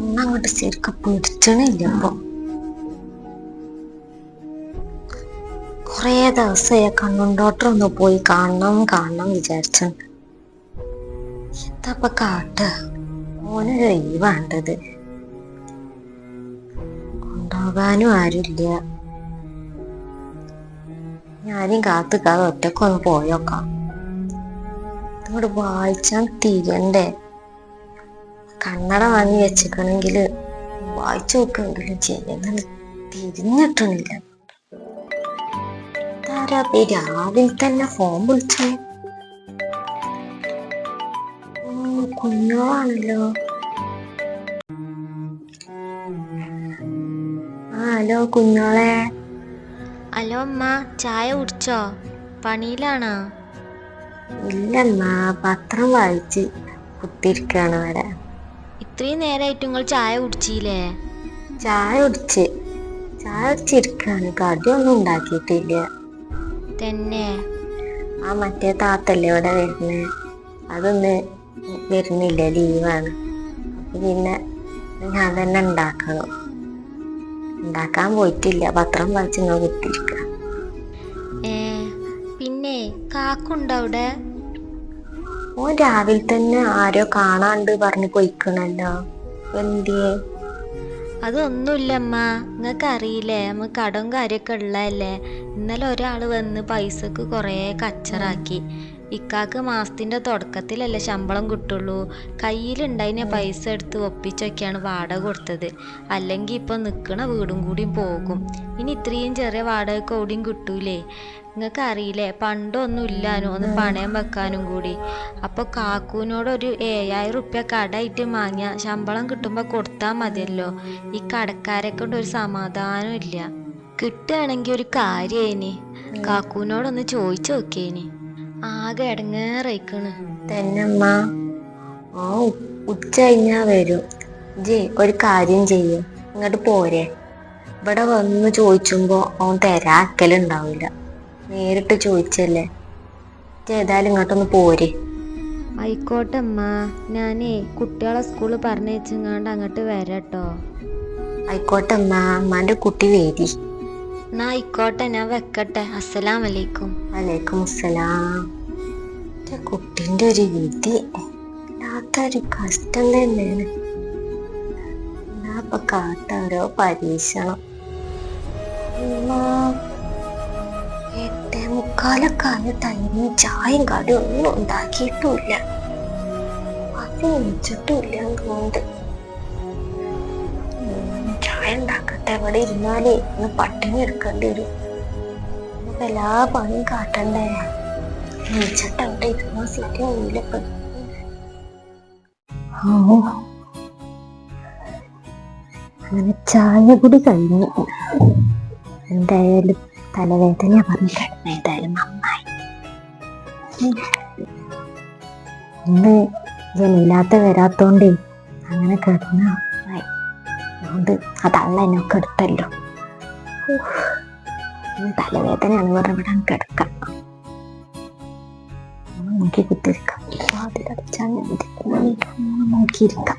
കണ്ണങ്ങോട്ട് ശരിക്കും പിടിച്ചണില്ല ഇപ്പൊ കൊറേ കണ്ണും ഡോക്ടർ ഒന്ന് പോയി കാണണം കാണണം വിചാരിച്ചുണ്ട്. എത്തപ്പ കാട്ട? ഓനൊരു ഒഴിവാണ്ടത്. കൊണ്ടുപോകാനും ആരുമില്ല ഞാനും കാത്തുക്കാതെ ഒറ്റക്കൊന്ന് പോയോക്കാം. ഇങ്ങോട്ട് വായിച്ചാൽ തിരിയണ്ടേ? കണ്ണട വാങ്ങി വെച്ചിക്കണമെങ്കിൽ വായിച്ചു നോക്കുമെങ്കിലും ചെയ്യുന്നത് തിരിഞ്ഞിട്ടണില്ല ഈ രാവിലെ തന്നെ ഫോൺ വിളിച്ചേ. കുഞ്ഞോളാണല്ലോ ആ ഹലോ കുഞ്ഞോളെ ഹലോ അമ്മ. ചായ കുടിച്ചോ? പണിയിലാണോ? ഇല്ലമ്മ പത്രം വായിച്ച് കുത്തിരിക്കാണ് ഇവിടെ. ഇത്രയും നേരമായിട്ട് നിങ്ങൾ ചായ കുടിച്ചില്ലേ? ചായ കുടിച്ച്. ചായ കുടിച്ചിരിക്കാണ്. കടിയൊന്നും ഉണ്ടാക്കിയിട്ടില്ല. തന്നെ? ആ മറ്റേ താത്തല്ലേ ഇവിടെ വരുന്നേ. അതൊന്ന് വരുന്നില്ല. ലീവാണ്. അപ്പൊ പിന്നെ ഞാൻ തന്നെ ഉണ്ടാക്കണം. ഉണ്ടാക്കാൻ പോയിട്ടില്ല. പത്രം വായിച്ച് ഞാൻ കുത്തിരിക്ക ഏ പിന്നെ കാക്കുണ്ടോ അവിടെ? ഓൻ രാവിലെ തന്നെ ആരോ കാണാണ്ട് പറഞ്ഞു പോയിക്കണല്ലോ. എന്തിയെ? അതൊന്നുമില്ല അമ്മ. നിങ്ങൾക്ക് അറിയില്ലേ നമ്മൾ കടവും കാര്യമൊക്കെ ഉള്ളതല്ലേ? ഇന്നലെ ഒരാൾ വന്ന് പൈസക്ക് കുറേ കച്ചറാക്കി. ഇക്കാക്ക് മാസത്തിന്റെ തുടക്കത്തിലല്ലേ ശമ്പളം കിട്ടുള്ളൂ. കയ്യിലുണ്ടായിനെ പൈസ എടുത്ത് ഒപ്പിച്ചൊക്കെയാണ് വാടക കൊടുത്തത്. അല്ലെങ്കിൽ ഇപ്പൊ നിൽക്കണ വീടും കൂടിയും പോകും. ഇനി ഇത്രയും ചെറിയ വാടക ഓടിയും കിട്ടൂലേ? നിങ്ങൾക്ക് അറിയില്ലേ? പണ്ടൊന്നും ഇല്ലാനും? ഒന്ന് പണയം വെക്കാനും കൂടി. അപ്പോൾ കാക്കൂനോട് ഒരു ഏഴായിരം റുപ്യ കടയിട്ട് വാങ്ങിയ ശമ്പളം കിട്ടുമ്പോൾ കൊടുത്താൽ മതിയല്ലോ. ഈ കടക്കാരെ കൊണ്ട് ഒരു സമാധാനം ഇല്ല. കിട്ടുകയാണെങ്കിൽ ഒരു കാര്യേനി കാക്കൂനോടൊന്ന് ചോദിച്ചു നോക്കിയേനി. ആകെ ഇടങ്ങേറയിക്കണ് തന്നമ്മ. ആ ഉച്ച കഴിഞ്ഞാ വരും. ജി ഒരു കാര്യം ചെയ്യും. ഇങ്ങോട്ട് പോരെ. ഇവിടെ വന്ന് ചോദിച്ചുമ്പോ അവൻ തരാക്കലുണ്ടാവില്ല നേരിട്ട് ചോദിച്ചല്ലേ. ഏതായാലും ഇങ്ങോട്ടൊന്ന് പോരെ. ആയിക്കോട്ടെ അമ്മ ഞാനേ കുട്ടികളെ സ്കൂളിൽ പറഞ്ഞേച്ചെങ്ങാണ്ട് അങ്ങോട്ട് വരാട്ടോ. ആയിക്കോട്ടെ അമ്മ അമ്മാന്റെ കുട്ടി വേരി. എന്നാ ആയിക്കോട്ടെ ഞാൻ വെക്കട്ടെ. അസ്സലാം വലൈക്കും വലൈക്കും അസ്സലാം എന്റെ കുട്ടിന്റെ ഒരു വിധി. വല്ലാത്തൊരു കഷ്ടം തന്നെയാണ്. അപ്പൊ കാട്ട ഓരോ പരീക്ഷണം. എട്ടേ മുക്കാലൊക്കെ ആയ ടൈമിൽ ചായയും കടിയും ഒന്നും ഉണ്ടാക്കിയിട്ടുമില്ല. അത് ഉം, ചായ ഉണ്ടാക്കട്ടെ ഇവിടെ ഇരുന്നാലേ ഒന്ന് പട്ടിണി എടുക്കേണ്ടി വരും. എല്ലാ പണിയും കാട്ടണ്ടേ? എണീച്ചിട്ട് അവിടെ ഇരുന്ന സീറ്റ് ഓ. അങ്ങനെ ചായ കൂടി കഴിഞ്ഞു. എന്തായാലും തലവേദന പറഞ്ഞു കിടന്നു ഏതായാലും നന്നായി. ഇന്ന് ജനയില്ലാത്ത വരാത്തോണ്ടേ അങ്ങനെ കിടന്ന. അതുകൊണ്ട് തള്ള എന്നൊക്കെ എടുത്തല്ലോ തലവേദനയാണ് പറഞ്ഞ ഇവിടെ കിടക്കാം. നോക്കി കുത്തിരിക്കാം. നോക്കിയിരിക്കാം.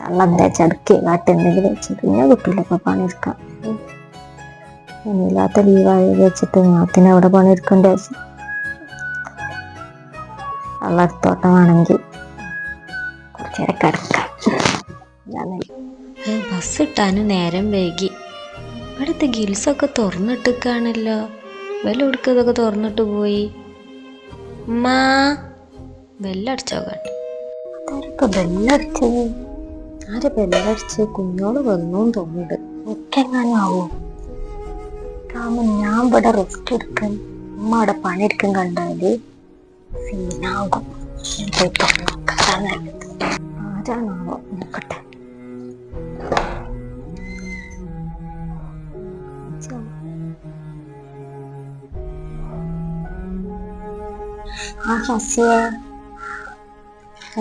തള്ളെന്താ തള്ള എന്താ ചടുക്കി കാട്ട് എന്തെങ്കിലും വെച്ചിട്ട് ഇങ്ങനെ കുട്ടികളൊക്കെ പണിയെടുക്കാം. ഉം. ഇനിയില്ലാത്ത ലീവായി വെച്ചിട്ട് നാത്തിന് അവിടെ പണിയെടുക്കേണ്ട ആവശ്യം. കുറച്ചേരെ കുറച്ചേരം കിടക്കാം. ബസ് ഇട്ടാനും നേരം വൈകി. ഇവിടുത്തെ ഗിൽസൊക്കെ തുറന്നിട്ടിക്കാണല്ലോ വല്ല ഉടുക്കതൊക്കെ തുറന്നിട്ട് പോയി. ഉമ്മാ ബെല്ലടിച്ചോക്കട്ടെ ആരൊക്കെ ബെല്ലടിച്ചത് ആര് ബെല്ലടിച്ച് കുഞ്ഞോട് വന്നു തോന്നുന്നുണ്ട്. ഒക്കെങ്ങാനാവോ? കാരണം ഞാൻ ഇവിടെ റെസ്റ്റ് എടുക്കാൻ ഉമ്മ അവിടെ പണിയെടുക്കാൻ കണ്ടാൽ സീനാകും ആരാണാവോ? നോക്കട്ടെ ആ ഹസിയ.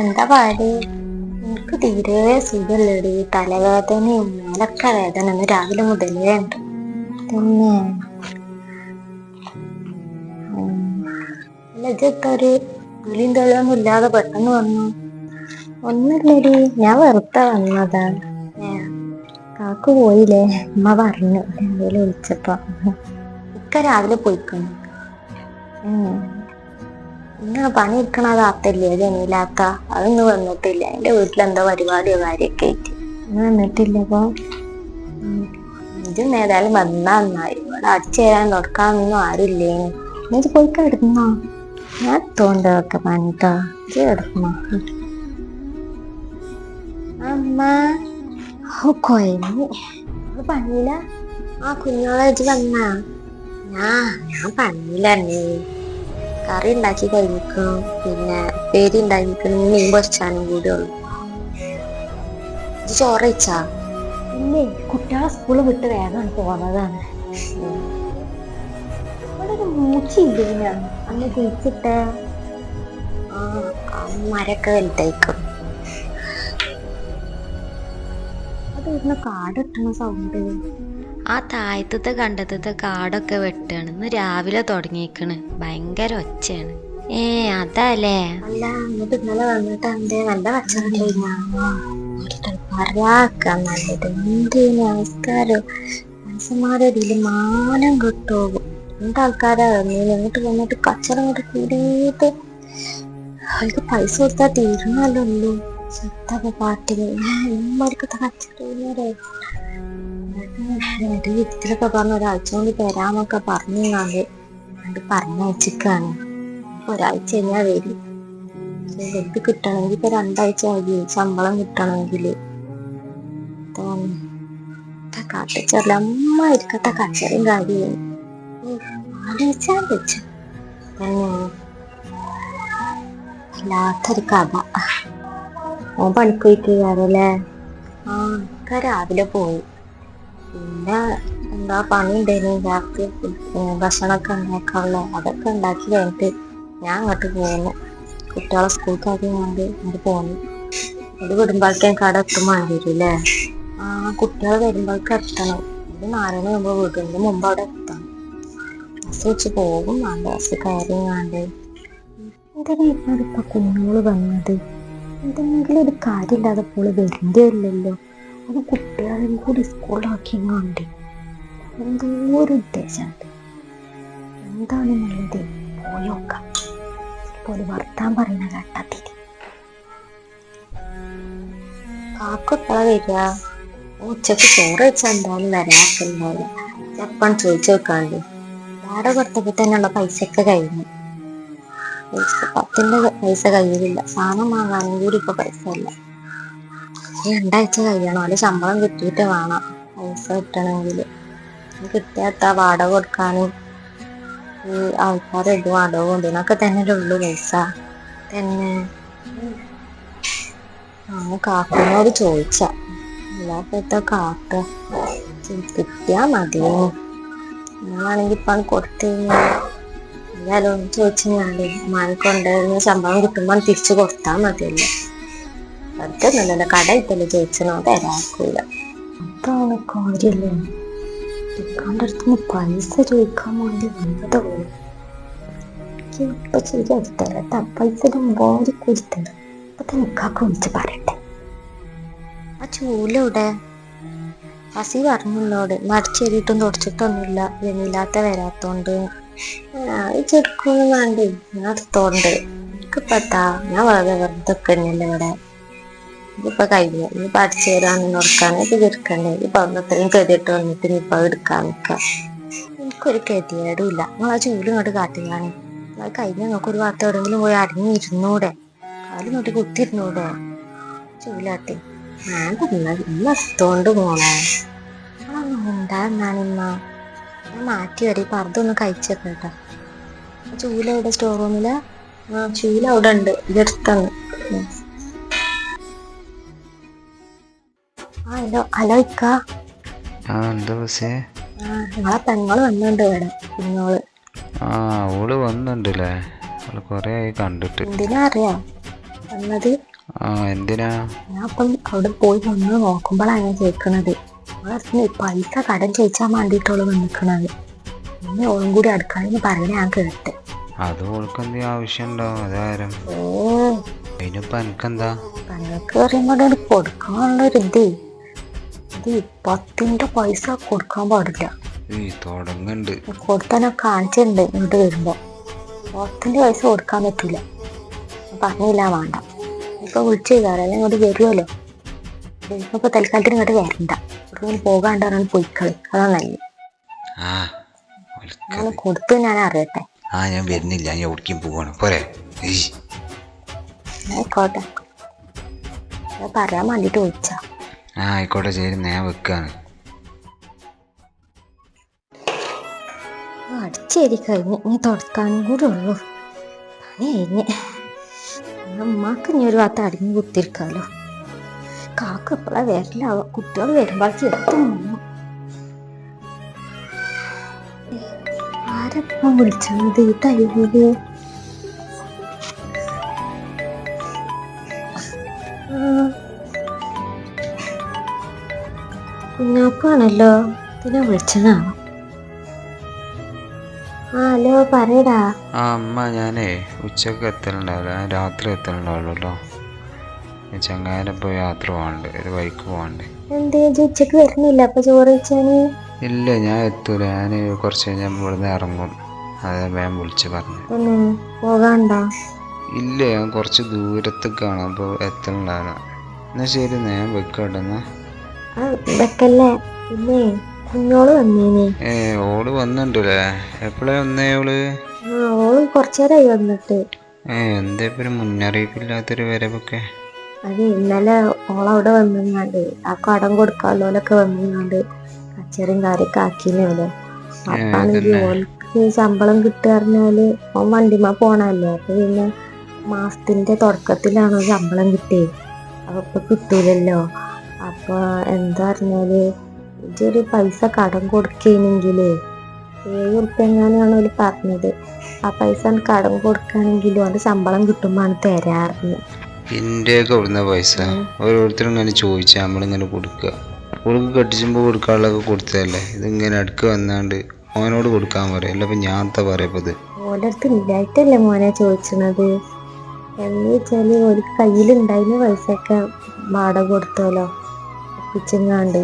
എന്താ പാട്? എനിക്ക് തീരെ സുഖമില്ലടി. തലവേദനയും മേലൊക്കെ വേദന ഇന്ന് രാവിലെ മുതലേ ഉണ്ട്. പിന്നെ ഇതൊക്കെ ഒരു വിളിയും തെളിവൊന്നും ഇല്ലാതെ പെട്ടെന്ന് വന്നു? ഒന്നുമില്ലടി ഞാൻ വെറുതെ വന്നതാ. കാക്കു പോയില്ലേ? അമ്മ പറഞ്ഞു. രാവിലെ വിളിച്ചപ്പോ. ഇക്ക രാവിലെ പോയിക്കുന്നു ഇങ്ങനെ പണി എടുക്കണ അത് എണീലാത്ത. അതൊന്നും വന്നിട്ടില്ല. എന്റെ വീട്ടിലെന്തോ പരിപാടിയോ കാര്യൊക്കെ ആയിട്ട്. വന്നിട്ടില്ല അപ്പൊ ഇത് ഏതായാലും വന്നാ നന്നായി. ഇവിടെ അടിച്ചു തരാൻ തുടക്കാനൊന്നും ആരുമില്ലേ? എന്നിട്ട് പോയി കിടന്നോ. ഞാൻ തോണ്ടൊക്കെ പണിട്ടോ. ഇത് കിടന്നോ. അമ്മ. ഓ പണിയില്ല. ആ കുഞ്ഞോളെ ഇത് വന്നാ. ഞാൻ ഞാൻ പണിയില്ലേ കറി ഉണ്ടാക്കി കഴിഞ്ഞിരിക്കണം പിന്നെ പേര് ഉണ്ടാക്കി മീൻ പൊരിച്ചാനും കൂടി ഉള്ളു ചോറ് വെച്ചാ ഇല്ലേ കുട്ടികളെ സ്കൂളിൽ വിട്ട് വേഗം പോന്നതാണ്. ഇവിടെ ഒരു അന്ന് കുഴിച്ചിട്ടേ ആ മരൊക്കെ വലുതായിക്കും. അത് ഇരുന്ന് കാടിട്ടണ സൗണ്ട് ആ താഴത്തത്തെ കണ്ടത്തത്തെ കാടൊക്കെ വെട്ടാണ്. ഇന്ന് രാവിലെ തുടങ്ങിയേക്കണ്. ഭയങ്കര ഒച്ചയാണ്. ഏ അതല്ലേ? അല്ല മാനം കിട്ടും രണ്ടാൾക്കാരാ വന്നില്ല എന്നിട്ട് വന്നിട്ട് കൊണ്ട് കൂടിയിട്ട് അവർക്ക് പൈസ കൊടുത്താൽ തീരുന്നല്ലോ കച്ചവടം എന്റെ വീട്ടിലൊക്കെ പറഞ്ഞ ഒരാഴ്ച കൊണ്ട് തരാമൊക്കെ പറഞ്ഞു ഞാൻ അത് പറഞ്ഞയച്ചിക്കാണ് ഒരാഴ്ച കഴിഞ്ഞാ വരും. ഇത് കിട്ടണമെങ്കിൽ ഇപ്പൊ രണ്ടാഴ്ച ആയി. ശമ്പളം കിട്ടണമെങ്കിൽ കാട്ടിച്ചല്ല അമ്മ ഇരിക്കത്തെ കച്ചറയും കാര്യവും. ആലോചിച്ചാൽ വെച്ച. തന്നെയാണ് വല്ലാത്തൊരു കഥ. ഓൻ പണിക്ക് പോയിക്കാറല്ലേ ആ രാവിലെ പോയി. പിന്നെ എന്താ പണി ഉണ്ടായിരുന്നു രാത്രി ഭക്ഷണമൊക്കെ ഉണ്ടാക്കാനുള്ള അതൊക്കെ ഉണ്ടാക്കി കഴിഞ്ഞിട്ട് ഞാൻ അങ്ങോട്ട് പോകുന്നു കുട്ടികളെ സ്കൂൾക്കാക്കി കൊണ്ട് അങ്ങോട്ട് പോകുന്നു അത് വിടുമ്പോഴേക്കും കട എത്തും വേണ്ടി വരും അല്ലേ ആ കുട്ടികൾ വരുമ്പോഴേക്കും എത്തണം. അത് നാലണി മുമ്പ് വീട്ടിന്റെ മുമ്പ് അവിടെ എത്തണം. ബസ് വെച്ച് പോകും. ആ ബസ് കയറി വേണ്ട. എന്തിനാ ഇപ്പൊ കുഞ്ഞുങ്ങൾ വന്നത്? എന്തെങ്കിലും ഒരു കാര്യമില്ലാതെ പോൾ വരണ്ടേ അത് കുട്ടികളെയും കൂടി സ്കൂളിലാക്കിങ്ങാണ്ട് എന്തോ ഒരു ഉദ്ദേശമുണ്ട് എന്താണ് നല്ലത് പോയോക്കാം ഒരു വർത്താൻ പറയുന്ന കേട്ടത്തിരി കാക്കൊപ്പളാ വരിക? ഉച്ചയ്ക്ക് ചോറ് വെച്ചാൽ എന്തായാലും വരാക്കുണ്ടാവില്ല എപ്പം ചോദിച്ചു വെക്കാണ്ട് വേറെ കൊടുത്തപ്പോ തന്നെയുള്ള പൈസയൊക്കെ കഴിഞ്ഞു. പത്തിന്റെ പൈസ കയ്യിലില്ല. സാധനം വാങ്ങാനും കൂടി ഇപ്പൊ പൈസ ഇല്ല. രണ്ടാഴ്ച കഴിയണം അല്ലെ ശമ്പളം കിട്ടിയിട്ട് വേണം. പൈസ കിട്ടണമെങ്കിൽ. കിട്ടിയാത്ത വാടക കൊടുക്കാനും ഈ ആൾക്കാരെ ഇത് വാടക കൊണ്ടിനൊക്കെ തന്നെ ഉള്ളു പൈസ. തന്നെ. ആ കാക്കനോട് ചോദിച്ച. അല്ലാത്ത കാക്ക. കിട്ടിയാ മതിയോ. നിങ്ങളാണെങ്കിൽ ഇപ്പം കൊടുത്തു കഴിഞ്ഞാൽ ഒന്ന് ചോദിച്ചു ഞാൻ മാനിക്കൊണ്ടായിരുന്ന ശമ്പളം കിട്ടുമ്പോൾ തിരിച്ചു കൊടുത്താൽ മതിയല്ലോ. അതൊന്നുമല്ലല്ലോ കട ഇട്ടല്ലോ ചോദിച്ചനോ തരാക്കൂല അതാണ് കാര്യല്ലേ? ഇക്കാന്റെ അടുത്ത് പൈസ ചോദിക്കാൻ വേണ്ടി വന്നതോ ഇപ്പൊ ശരിയാക്കി തരട്ടെ. പൈസ വാരി കൊടുത്തത് അപ്പൊ നിക്കാക്ക് വിളിച്ച് പറയട്ടെ. ആ ചൂലവിടെ അസി പറഞ്ഞുള്ളോട് മടിച്ചേരിയിട്ടും തുടച്ചിട്ടൊന്നുമില്ല. വെനില്ലാത്ത വരാത്തോണ്ട്. ചെറുക്കൊന്നും വേണ്ടേ? ഞാൻ അടുത്തോണ്ട്. എനിക്കിപ്പത്താ ഞാൻ വളരെ വെറുതെ തന്നെയല്ലേ ഇവിടെ. ഇതിപ്പോ കഴിഞ്ഞു. ഇനി പഠിച്ചു നോക്കാൻ ഇത് തീർക്കണ്ടേ ഇപ്പൊ അന്നത്രയും ഇട്ട് വന്നിട്ട് ഇനിയിപ്പൊ എടുക്കാൻ നിക്കാം. എനിക്കൊരു ഗതികേടും ഇല്ല നിങ്ങൾ ആ ചൂലും ഇങ്ങോട്ട് കാട്ടിയാണ് അത് കഴിഞ്ഞ നിങ്ങൾക്ക് ഒരു ഭാഗത്ത് എവിടെയെങ്കിലും പോയി അടങ്ങിയിരുന്നൂടെ കാലും ഇങ്ങോട്ട് കുത്തിയിരുന്നൂടെ? ചൂലാട്ടി. ഞാൻ തിന്നത് ഇന്ന് എത്തോണ്ട് പോണേ ഉണ്ടായിരുന്നാണിമ്മ ഞാൻ മാറ്റി വരെ. ഇപ്പൊ അതൊന്ന് കഴിച്ചേക്കട്ടോ കേട്ടോ. ചൂല ഇവിടെ സ്റ്റോർ റൂമിൽ? ആ ചൂല അവിടെ ഉണ്ട്. ഇതെടുത്തന്ന് ഹലോ ഹലോ ഇക്ക. ആ എന്താ ബസ്സേ? ആ നിങ്ങളെ പെങ്ങൾ വന്നിട്ടുണ്ട് ഇവിടെ കുഞ്ഞോൾ. ആ ഓൾ വന്നിട്ടുണ്ടല്ലേ അവൾ കൊറേ ആയി കണ്ടിട്ട്. എന്തിനാ അറിയാ? വന്നത്? ആ എന്തിനാ? ഞാൻ അപ്പം അവിടെ പോയി വന്ന് നോക്കുമ്പോഴാണ് ഞാൻ കേൾക്കണത് അവളെ പൈസ കടം ചോദിച്ചാൽ വേണ്ടിയിട്ടുള്ള വന്നിക്കണത്. പിന്നെ ഓളും കൂടി അടുക്കളന്ന് പറയണ ഞാൻ കേട്ട്. അത് ഓൾക്ക് എന്തെങ്കിലും ആവശ്യമുണ്ടോ അതാരം. ഓ. അതിനിപ്പോ എനിക്കെന്താ? പെങ്ങൾക്ക് പറയുമ്പോൾ കൊടുക്കാനുള്ളൊരു ഇതേ. ഇത് പത്തിന്റെ പൈസ കൊടുക്കാൻ പാടില്ല. തുടങ്ങണ്ട്. കൊടുത്താൽ ഞാൻ കാണിച്ചിട്ടുണ്ട് ഇങ്ങോട്ട് വരുമ്പോ. പത്തിന്റെ പൈസ കൊടുക്കാൻ പറ്റൂല. പറഞ്ഞില്ല വേണ്ട. ഇപ്പൊ വിളിച്ചു കയറാം ഇങ്ങോട്ട് വരുമല്ലോ ഇപ്പൊ തൽക്കാലത്തിന് ഇങ്ങോട്ട് വരണ്ട. ഇങ്ങനെ പോകാണ്ട് പറഞ്ഞാൽ പോയിക്കളി. അതാ നല്ലത്. കൊടുത്തു ഞാൻ അറിയട്ടെ. ആ ഞാൻ വരുന്നില്ല. ഞാൻ എവിടേക്കും പോവാണ്. പോരെ. ആയിക്കോട്ടെ. അത് പറയാൻ വേണ്ടിട്ട് വിളിച്ചാ ആ ആയിക്കോട്ടെ ശരി ഞാൻ വെക്കാണ്. അടിച്ചേരി കഴിഞ്ഞ് ഇനി തുടക്കാനും കൂടെ ഉള്ളൂ. പണി കഴിഞ്ഞ്. അമ്മയ്ക്ക് ഇനി ഒരു ഭാഗത്ത് അടിഞ്ഞു കുത്തിരിക്കാലോ. കാക്ക എപ്പോഴാ വരില്ല കുട്ടികൾ വരുമ്പോഴേക്ക് എത്തും. ആരെപ്പോ വിളിച്ചത്? ഈ കുഞ്ഞാപ്പാണല്ലോ ഇതിനെ വിളിച്ചതാണ് ആ ഹലോ പറയടാ. ആ അമ്മ ഞാനേ ഉച്ചയ്ക്ക് എത്തലുണ്ടാവില്ല ഞാൻ രാത്രി എത്തലുണ്ടാവുള്ളൂ കേട്ടോ പോയി യാത്ര പോകണ്ട് ഒരു ബൈക്ക് പോകണ്ട് എന്തേ? ഇജ്ജ് ഉച്ചയ്ക്ക് വരുന്നില്ല? അപ്പൊ ചോറ് ഇല്ല ഞാൻ എത്തൂല. ഞാൻ കുറച്ച് കഴിഞ്ഞാൽ ഇവിടുന്ന് ഇറങ്ങും. അതെ ഞാൻ വിളിച്ച് പറഞ്ഞു പിന്നെ പോകാണ്ടോ ഇല്ല ഞാൻ കുറച്ച് ദൂരത്തേക്കാണ്. അപ്പോൾ എത്തലുണ്ടാവില്ല എന്നാ ശരി ഞാൻ വെക്കട്ടെ എന്നാ. ആ ഇതൊക്കെല്ലേ പിന്നെ കുഞ്ഞോൾ വന്നീനി. ഏ ഓൾ വന്നിട്ടുണ്ടല്ലേ എപ്പോഴാ വന്നേ ഓൾ? ആ ഓൾ കുറച്ചേരായി വന്നിട്ട്. ഏ എന്താ ഇപ്പൊ ഒരു മുന്നറിയിപ്പില്ലാത്തൊരു വരവൊക്കെ? അത് ഇന്നലെ ഓളവിടെ വന്നിങ്ങാണ്ട് ആ കടം കൊടുക്കാനുള്ളവരൊക്കെ വന്നിങ്ങാണ്ട് കച്ചറിയും കാര്യൊക്കെ ആക്കിനല്ലേ അപ്പാണെങ്കിൽ. ഓൾക്ക് ശമ്പളം കിട്ടുക വണ്ടിമാ ഓൻ വണ്ടിമാ പോണല്ലേ അപ്പൊ പിന്നെ മാസത്തിന്റെ തുടക്കത്തിലാണ് ശമ്പളം കിട്ടിയത് അപ്പൊ ഇപ്പൊ കിട്ടൂലല്ലോ. അപ്പൊ എന്താ പറഞ്ഞാൽ ഇതൊരു പൈസ കടം കൊടുക്കണെങ്കിൽ ഏഴ് ഉറുപ്പ്യങ്ങാനാണ് അവർ പറഞ്ഞത്. ആ പൈസ കടം കൊടുക്കുകയാണെങ്കിലും അത് ശമ്പളം കിട്ടുമ്പോഴാണ് തരാറിന് ഇന്ത്യയൊക്കെ ഇവിടുന്ന പൈസ. ഓരോരുത്തരും ഇങ്ങനെ ചോദിച്ചാൽ നമ്മളിങ്ങനെ കൊടുക്കുക ഓൾക്ക് കെട്ടിച്ചുമ്പോൾ കൊടുക്കാനുള്ളതൊക്കെ കൊടുത്തതല്ലേ? ഇതിങ്ങനെ അടുക്ക് വന്നാണ്ട് മോനോട് കൊടുക്കാൻ പറയാം. അല്ല ഇപ്പം എന്താ പറയപ്പത് ഓലടുത്ത് ഇല്ലായിട്ടല്ലേ മോനെ ചോദിച്ചത് എന്ന് വെച്ചാൽ ഒരു കയ്യിലുണ്ടായിരുന്ന പൈസ ഒക്കെ വാടക കൊടുത്തോലോ? ഒപ്പിച്ചെങ്ങാണ്ട്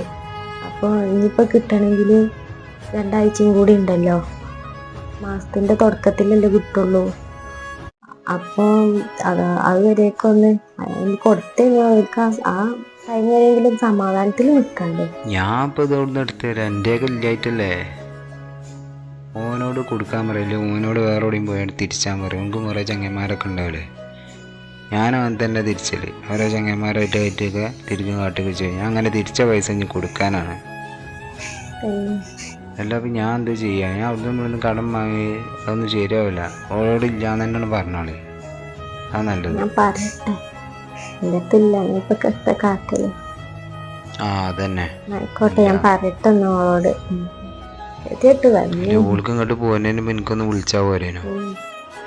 അപ്പോൾ ഇനിയിപ്പോൾ കിട്ടണമെങ്കിൽ രണ്ടാഴ്ചയും കൂടി ഉണ്ടല്ലോ. മാസത്തിന്റെ തുടക്കത്തിലല്ലേ കിട്ടുള്ളൂ. അപ്പോൾ അത് അതുവരെയൊക്കെ ഒന്ന് ആ- ടൈം വരെയെങ്കിലും സമാധാനത്തിൽ നിൽക്കണ്ടേ? ഞാൻ ഇപ്പോൾ ഇതോടൊന്ന് എടുത്ത് എടുത്തു തരാം. എന്റെയൊക്കെ ഇല്ലായിട്ടല്ലേ? ഓനോട് കൊടുക്കാൻ പറയില്ല? ഓനോട് വേറെ എവിടെയും പോയാൽ തിരിച്ചാൻ പറയും. എനിക്ക് കുറേ ചങ്ങന്മാരൊക്കെ ഉണ്ടാവില്ലേ ഞാൻ അവൻ തന്നെ തിരിച്ചൽ ഓരോ ചങ്ങന്മാരായിട്ട് ആയിട്ടൊക്കെ തിരിഞ്ഞ് കാട്ടുക ചെയ്യും. ഞാൻ അങ്ങനെ തിരിച്ച പൈസ ഇനി കൊടുക്കാനാണ്. അല്ല അപ്പം ഞാൻ എന്ത് ചെയ്യുക ഞാൻ അവിടെ ഇവിടുന്ന് കടം വാങ്ങി അതൊന്നും ശരിയാവില്ല. ഓളോട് ഇല്ലാന്ന് തന്നെയാണ് പറഞ്ഞാൾ. അത് നല്ലത്. ആ അതന്നെ. ഞാൻ പറയട്ടെ വന്നു. ഓൾക്ക് ഇങ്ങോട്ട് പോകുന്നതിന് എനിക്കൊന്ന് വിളിച്ചാ പോരേനോ.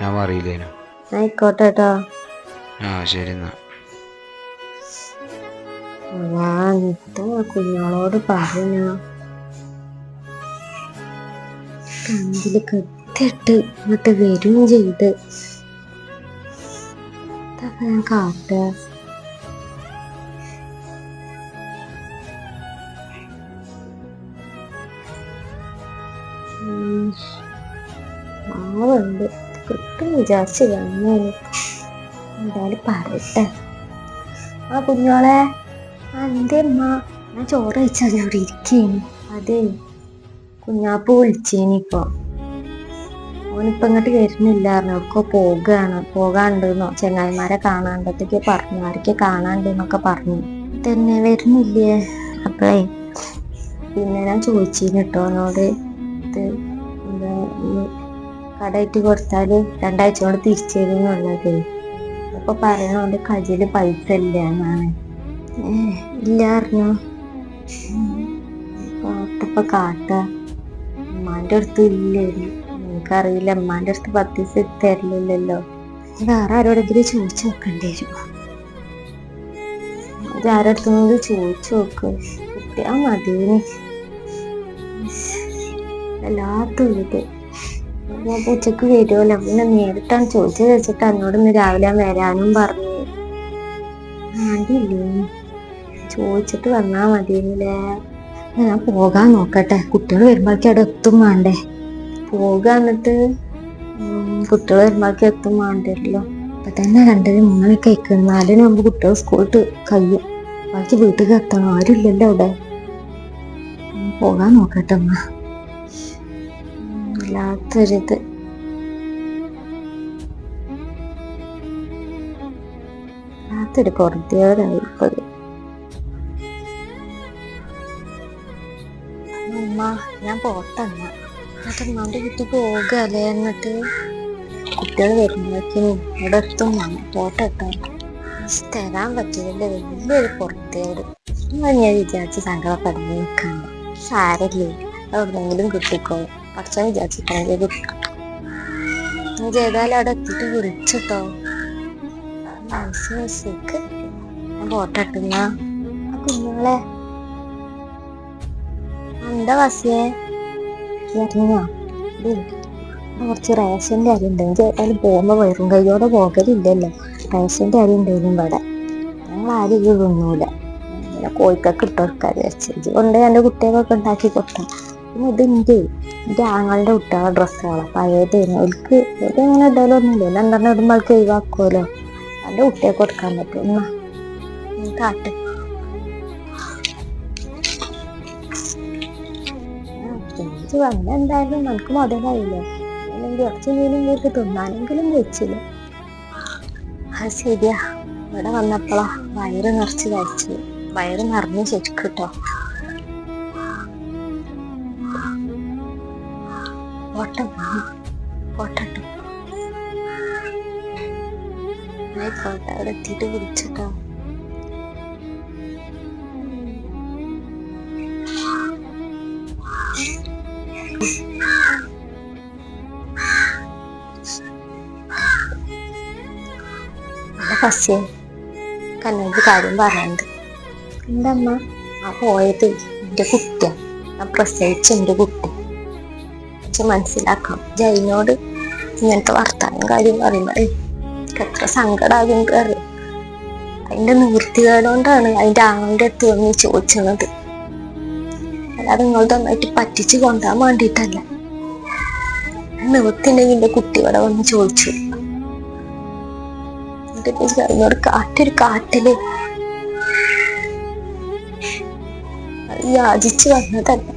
ഞാൻ അറിയില്ലേനോ ആയിക്കോട്ടെ കേട്ടോ ആ ശരി എന്നാ കുഞ്ഞോളോട് പറഞ്ഞ കണ്ടിൽ കെട്ടിട്ട് ഇങ്ങോട്ട് വരും ചെയ്ത്. കാട്ട ആവുണ്ട് കിട്ടും വിചാരിച്ചു വന്നു എന്തായാലും പറയട്ടെ. ആ കുഞ്ഞോളെ എന്റെ അമ്മ ഞാൻ ചോറ് കഴിച്ചാൽ അവിടെ ഇരിക്കേന്. അതെ കുഞ്ഞാപ്പ് വിളിച്ചേനിപ്പോ ഓനിപ്പോ ഇങ്ങോട്ട് വരുന്നില്ലായിരുന്നു ഒക്കെ പോകാണ്. പോകാണ്ടെന്നോ ചെങ്ങായിമാരെ കാണാണ്ടത്തേക്ക് പറഞ്ഞു. ആരൊക്കെ കാണാണ്ടെന്നൊക്കെ പറഞ്ഞു. തന്നെ വരുന്നില്ലേ? അപ്പഴേ പിന്നെ ഞാൻ ചോദിച്ചിരുന്നു കേട്ടോ എന്നോട് ഇത് എന്താ കടയിട്ട് കൊടുത്താൽ രണ്ടാഴ്ച കൊണ്ട് തിരിച്ചു തരുന്നുള്ളത് അപ്പൊ പറയണോണ്ട് കയ്യിൽ പൈസ ഇല്ല എന്നാണ്. ഇല്ല അറിഞ്ഞു? പാട്ടപ്പ കാട്ട. ഉമ്മാന്റെ അടുത്ത് ഇല്ലേ എനിക്കറിയില്ല ഉമ്മാന്റെ അടുത്ത് പത്ത് ദിവസം തരില്ലല്ലോ വേറെ ആരോടെങ്കിലും ചോദിച്ചു നോക്കേണ്ടി വരും ചോദിച്ചു നോക്ക്. കിട്ടിയാ മതി വല്ലാത്തൊരു ഞാൻ ഉച്ചയ്ക്ക് വരുമോ? അങ്ങനെ നേരിട്ടാണ് ചോദിച്ചത്. വെച്ചിട്ട് എന്നോട് ഇന്ന് രാവിലെ വരാനും പറഞ്ഞു. ആണ്ടില്ലേ ചോദിച്ചിട്ട് വന്നാ മതിയല്ലേ ഞാൻ പോകാൻ നോക്കട്ടെ. കുട്ടികൾ വരുമ്പോഴേക്കും അവിടെ എത്തും വേണ്ടേ? പോക എന്നിട്ട്. കുട്ടികൾ വരുമ്പോഴേക്കും എത്തും വേണ്ടല്ലോ. ഇപ്പൊ തന്നെ രണ്ടര മൂന്നണി കഴിക്കുന്നു നാലിന് മുമ്പ് കുട്ടികൾ സ്കൂളിട്ട് കഴിയും. ബാക്കി വീട്ടിൽ എത്തണം. ആരും ഇല്ലല്ലോ അവിടെ പോകാൻ നോക്കട്ടെ അമ്മ വല്ലാത്തൊരിത് വല്ലാത്തൊരു ഇത്. ഞാൻ പോട്ടെ അമ്മ എന്നിട്ട് ഉമ്മാന്റെ വീട്ടിൽ പോകല്ലേ എന്നിട്ട്? കുട്ടികൾ വരുമ്പോഴേക്കും ഇവിടെ എത്തും വേണം പോട്ടെ കേട്ടോ. തരാൻ പറ്റില്ല വലിയൊരു പുറത്തേട് ഞാൻ വിചാരിച്ച സങ്കടപ്പെടുന്ന നിൽക്കാണ്ട് സാരല്ലേ എവിടെയെങ്കിലും കിട്ടിക്കോ പക്ഷെ വിചാരിച്ചു ഇത് ഏതായാലും അവിടെ എത്തിയിട്ട് വിളിച്ചിട്ടോ. മനസ്സ് മനസ്സിലേക്ക് ഞാൻ പോട്ടെ ഇട്ടുന്ന ആ കുഞ്ഞുങ്ങളെ. എന്താ വസിയെ? ഇറങ്ങിയോ? കുറച്ച് റേഷന്റെ അരി ഉണ്ട്. എനിക്ക് ഏതായാലും പോകുമ്പോ വെറും കയ്യോടെ പോകലില്ലല്ലോ. റേഷന്റെ അരി ഉണ്ടായിരുന്നു ഇവിടെ. ഞങ്ങൾ ആരും ഇത് തിന്നൂല. കോഴിക്കൊക്കെ ഇട്ട് കൊടുക്കാൻ വിചാരിച്ചത് കൊണ്ട് എന്റെ കുട്ടികൾക്കൊക്കെ ഉണ്ടാക്കി കൊടുക്കാം. പിന്നെ ഇത് എന്റെ എന്റെ ആങ്ങളുടെ കുട്ടികളുടെ ഡ്രസ്സുകളാണ് അപ്പം അവർക്ക് എനിക്ക് അങ്ങനെ ഇടാലോ ഒന്നുമില്ല. രണ്ടെണ്ണം ഇടുമ്പോൾ അവൾക്ക് ഒഴിവാക്കുമല്ലോ എന്റെ കുട്ടിയെ കൊടുക്കാൻ പറ്റും. എന്നാ കാട്ട്. അങ്ങനെ എന്തായാലും നമുക്ക് മുതലായില്ലേ? അല്ലെങ്കിൽ കുറച്ചെങ്കിലും വീട്ട് തിന്നാനെങ്കിലും വെച്ചില്ല ആ ശരിയാ. ഇവിടെ വന്നപ്പോഴാ വയറ് നിറച്ച് കഴിച്ചു വയറ് നിറഞ്ഞു ശരിക്കും കേട്ടോ. ഓട്ടം ഓട്ടോ ആയിക്കോട്ടെ അവിടെ എത്തിയിട്ട് വിളിച്ചിട്ടോ. ഫസ്റ്റ് കണ്ണൂര് കാര്യം പറയാനുണ്ട് എന്തമ്മ ആ പോയത് എന്റെ കുട്ടിയാ ഞാൻ പ്രസവിച്ച എന്റെ കുട്ടി. പക്ഷെ മനസ്സിലാക്കാം. ജൈനോട് ഇങ്ങനത്തെ വർത്താനം കാര്യം പറയുമ്പോൾ എത്ര സങ്കടാകും അറിയാം? അതിന്റെ നിവൃത്തികേടുകൊണ്ടാണ് അതിന്റെ ആളുടെ അടുത്ത് വന്ന് ചോദിച്ചത്. അല്ലാതെ നിങ്ങൾ നന്നായിട്ട് പറ്റിച്ചു കൊണ്ടാൻ വേണ്ടിയിട്ടല്ല നിവൃത്തിണ്ടെങ്കിൽ എന്റെ കുട്ടി വന്ന് ചോദിച്ചു. അതിനോട് കാറ്റൊരു കാറ്റൽ യാചിച്ചു വന്നതല്ല.